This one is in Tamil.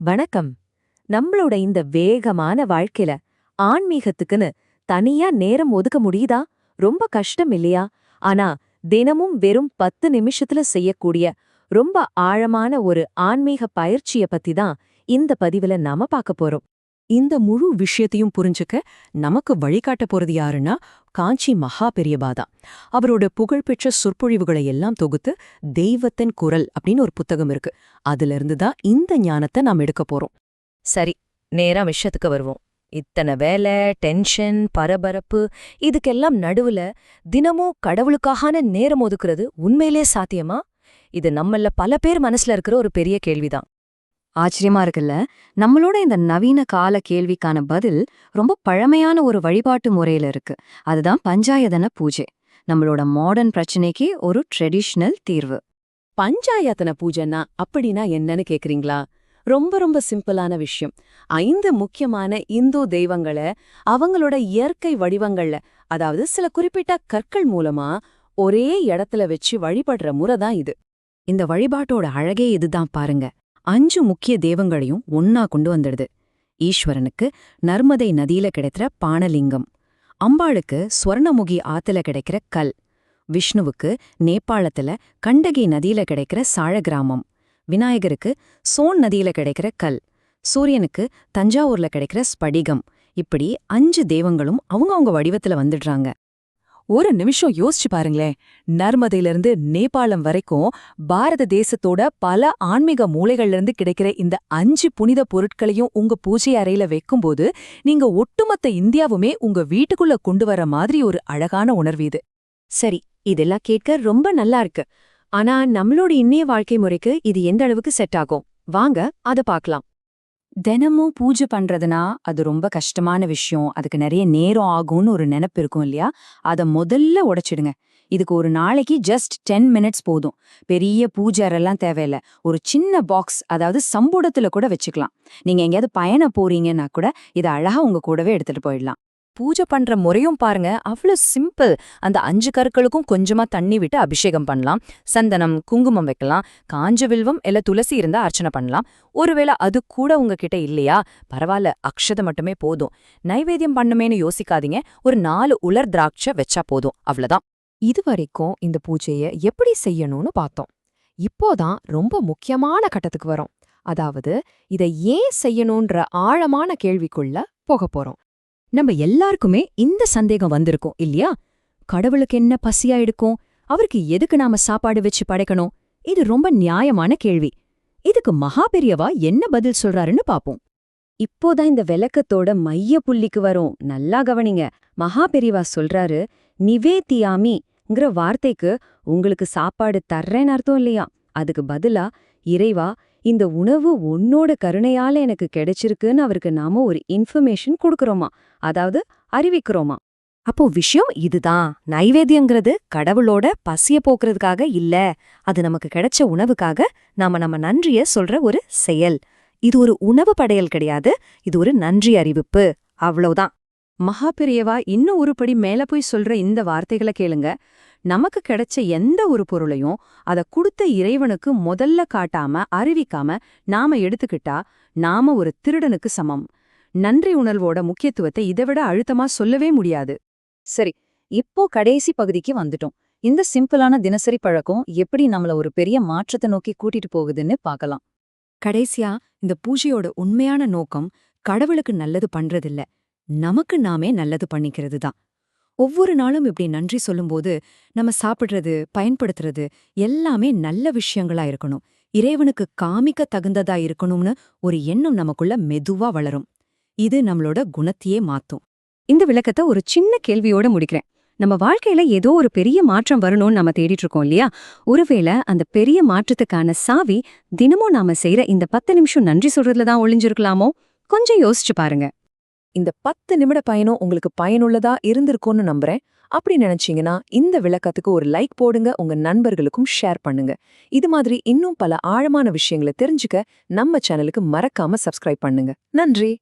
வணக்கம். நம்மளோட இந்த வேகமான வாழ்க்கையில ஆன்மீகத்துக்குன்னு தனியா நேரம் ஒதுக்க முடியுதா? ரொம்ப கஷ்டம் இல்லையா? ஆனா தினமும் வெறும் பத்து நிமிஷத்துல செய்யக்கூடிய ரொம்ப ஆழமான ஒரு ஆன்மீக பயிற்சிய பத்தி தான் இந்த பதிவுல நாம பார்க்க போறோம். இந்த முழு விஷயத்தையும் புரிஞ்சுக்க நமக்கு வழிகாட்ட போறது யாருன்னா காஞ்சி மகா பெரியபாதா அவரோட புகழ்பெற்ற சொற்பொழிவுகளை எல்லாம் தொகுத்து தெய்வத்தின் குரல் அப்படின்னு ஒரு புத்தகம் இருக்கு. அதுல இருந்து தான் இந்த ஞானத்தை நாம் எடுக்க போறோம். சரி நேரா விஷயத்துக்கு வருவோம். இத்தனை வேலை டென்ஷன் பரபரப்பு இதுக்கெல்லாம் நடுவுல தினமும் கடவுளுக்கான நேரம் ஒதுக்குறது உண்மையிலே சாத்தியமா? இது நம்மள பல பேர் மனசுல இருக்கிற ஒரு பெரிய கேள்விதான். ஆச்சரியமா இருக்குல்ல? நம்மளோட இந்த நவீன கால கேள்விக்கான பதில் ரொம்ப பழமையான ஒரு வழிபாட்டு முறையில இருக்கு. அதுதான் பஞ்சாயதன பூஜை. நம்மளோட மாடர்ன் பிரச்சனைக்கு ஒரு ட்ரெடிஷனல் தீர்வு. பஞ்சாயத்தன பூஜைன்னா அப்படின்னா என்னன்னு கேக்குறீங்களா? ரொம்ப ரொம்ப சிம்பிளான விஷயம். ஐந்து முக்கியமான இந்து தெய்வங்களை அவங்களோட இயற்கை வடிவங்கள்ல அதாவது சில குறிப்பிட்ட கற்கள் மூலமா ஒரே இடத்துல வச்சு வழிபடுற முறை தான் இது. இந்த வழிபாட்டோட அழகே இதுதான் பாருங்க. அஞ்சு முக்கிய தெய்வங்களையும் ஒன்னா கொண்டு வந்துடுது. ஈஸ்வரனுக்கு நர்மதை நதியில கிடைக்கிற பானலிங்கம் அம்பாளுக்கு ஸ்வர்ணமுகி ஆத்துல கிடைக்கிற கல் விஷ்ணுவுக்கு நேபாளத்துல கண்டகி நதியில கிடைக்கிற சாழகிராமம் விநாயகருக்கு சோன் நதியில கிடைக்கிற கல் சூரியனுக்கு தஞ்சாவூர்ல கிடைக்கிற ஸ்படிகம் இப்படி அஞ்சு தெய்வங்களும் அவங்கவுங்க வடிவத்துல வந்துடுறாங்க. ஒரு நிமிஷம் யோசிச்சு பாருங்களேன். நர்மதையிலிருந்து நேபாளம் வரைக்கும் பாரத தேசத்தோட பல ஆன்மீக மூலைகள்ல இருந்து கிடைக்கிற இந்த அஞ்சு புனித பொருட்களையும் உங்க பூஜை அறையில வைக்கும்போது நீங்க ஒட்டுமொத்த இந்தியாவுமே உங்க வீட்டுக்குள்ள கொண்டு வர மாதிரி ஒரு அழகான உணர்வு இது. சரி இதெல்லாம் கேட்க ரொம்ப நல்லா இருக்கு. ஆனா நம்மளோட இன்னைய வாழ்க்கை முறைக்கு இது எந்த அளவுக்கு செட் ஆகும்? வாங்க அத பார்க்கலாம். தினமும் பூஜை பண்றதுனா அது ரொம்ப கஷ்டமான விஷயம். அதுக்கு நிறைய நேரம் ஆகும்னு ஒரு நினைப்பு இருக்கும் இல்லையா? அத முதல்ல உடைச்சிடுங்க. இதுக்கு ஒரு நாளைக்கு ஜஸ்ட் டென் மினிட்ஸ் போதும். பெரிய பூஜாரெல்லாம் தேவையில்லை தேவையில்ல. ஒரு சின்ன பாக்ஸ் அதாவது சம்புடத்துல கூட வச்சுக்கலாம். நீங்க எங்கேயாவது பயணம் போறீங்கன்னா கூட இதை அழகா உங்க கூடவே எடுத்துட்டு போயிடலாம். பூஜை பண்ற முறையும் பாருங்க அவ்வளவு சிம்பிள் அந்த அஞ்சு கற்களுக்கும் கொஞ்சமா தண்ணி விட்டு அபிஷேகம் பண்ணலாம். சந்தனம் குங்குமம் வைக்கலாம். காஞ்ச வில்வம் இல்ல துளசி இருந்தா அர்ச்சனை பண்ணலாம். ஒருவேளை அது கூட உங்ககிட்ட இல்லையா? பரவாயில்ல அக்ஷதை மட்டுமே போதும். நைவேத்தியம் பண்ணுமேன்னு யோசிக்காதீங்க. ஒரு நாலு உலர் திராட்சை வச்சா போதும். அவ்வளோதான் இதுவரைக்கும் இந்த பூஜைய எப்படி செய்யணும்னு பார்த்தோம். இப்போதான் ரொம்ப முக்கியமான கட்டத்துக்கு வரோம். அதாவது இதை ஏன் செய்யணும்ன்ற ஆழமான கேள்விக்குள்ள போக போறோம். நம்ம எல்லாருக்குமே இந்த சந்தேகம் வந்திருக்கும் இல்லையா? கடவுளுக்கு என்ன பசியா எடுக்கும்? அவருக்கு எதுக்கு நாம சாப்பாடு வச்சு படைக்கணும்? இது ரொம்ப நியாயமான கேள்வி. இதுக்கு மகா பெரியவா என்ன பதில் சொல்றாருன்னு பாப்போம். இப்போதான் இந்த விளக்கத்தோட மைய புள்ளிக்கு வரும். நல்லா கவனிங்க. மகா பெரியவா சொல்றாரு நிவேத்தியாமிங்கிற வார்த்தைக்கு உங்களுக்கு சாப்பாடு தர்றேன்னு அர்த்தம் இல்லையா? அதுக்கு பதிலா இறைவா இந்த உணவு உன்னோட கருணையால எனக்கு கிடைச்சிருக்குன்னு அவருக்கு நாம ஒரு இன்ஃபர்மேஷன் கொடுக்கறோமா? அதாவது அறிவிக்கிறோமா? அப்போ விஷயம் இதுதான். நைவேத்தியங்கிறது கடவுளோட பசிய போக்குறதுக்காக இல்ல. அது நமக்கு கிடைச்ச உணவுக்காக நாம நம்ம நன்றிய சொல்ற ஒரு செயல். இது ஒரு உணவு படையல் கிடையாது. இது ஒரு நன்றி அறிவிப்பு. அவ்வளவுதான். மகாபெரியவா இன்னும் ஒரு படி மேல போய் சொல்ற இந்த வார்த்தைகளை கேளுங்க. நமக்கு கிடைச்ச எந்த ஒரு பொருளையும் அத கொடுத்த இறைவனுக்கு முதல்ல காட்டாம அறிவிக்காம நாம எடுத்துக்கிட்டா நாம ஒரு திருடனுக்கு சமம். நன்றி உணர்வோட முக்கியத்துவத்தை இதைவிட அழுத்தமா சொல்லவே முடியாது. சரி இப்போ கடைசி பகுதிக்கு வந்துட்டோம். இந்த சிம்பிளான தினசரி பழக்கம் எப்படி நம்மள ஒரு பெரிய மாற்றத்தை நோக்கி கூட்டிட்டு போகுதுன்னு பார்க்கலாம். கடைசியா இந்த பூஜையோட உண்மையான நோக்கம் கடவுளுக்கு நல்லது பண்றதில்ல. நமக்கு நாமே நல்லது பண்ணிக்கிறது தான் ஒவ்வொரு நாளும் இப்படி நன்றி சொல்லும்போது நம்ம சாப்பிடுறது பயன்படுத்துறது எல்லாமே நல்ல விஷயங்களா இருக்கணும். இறைவனுக்கு காமிக்க தகுந்ததா இருக்கணும்னு ஒரு எண்ணம் நமக்குள்ள மெதுவா வளரும். இது நம்மளோட குணத்தையே மாத்தும். இந்த விளக்கத்தை ஒரு சின்ன கேள்வியோட முடிக்கிறேன். நம்ம வாழ்க்கையில ஏதோ ஒரு பெரிய மாற்றம் வரணும்னு நம்ம தேடிட்டு இருக்கோம் இல்லையா? ஒருவேளை அந்த பெரிய மாற்றத்துக்கான சாவி தினமும் நாம செய்யற இந்த பத்து நிமிஷம் நன்றி சொல்றதுல தான் ஒளிஞ்சிருக்கலாமோ? கொஞ்சம் யோசிச்சு பாருங்க. இந்த பத்து நிமிட பயணம் உங்களுக்கு பயனுள்ளதா இருந்திருக்கும்னு நம்புறேன். அப்படி நினைச்சீங்கன்னா இந்த விளக்கத்துக்கு ஒரு லைக் போடுங்க உங்க நண்பர்களுக்கும் ஷேர் பண்ணுங்க. இது மாதிரி இன்னும் பல ஆழமான விஷயங்களை தெரிஞ்சுக்க நம்ம சேனலுக்கு மறக்காம சப்ஸ்கிரைப் பண்ணுங்க. நன்றி!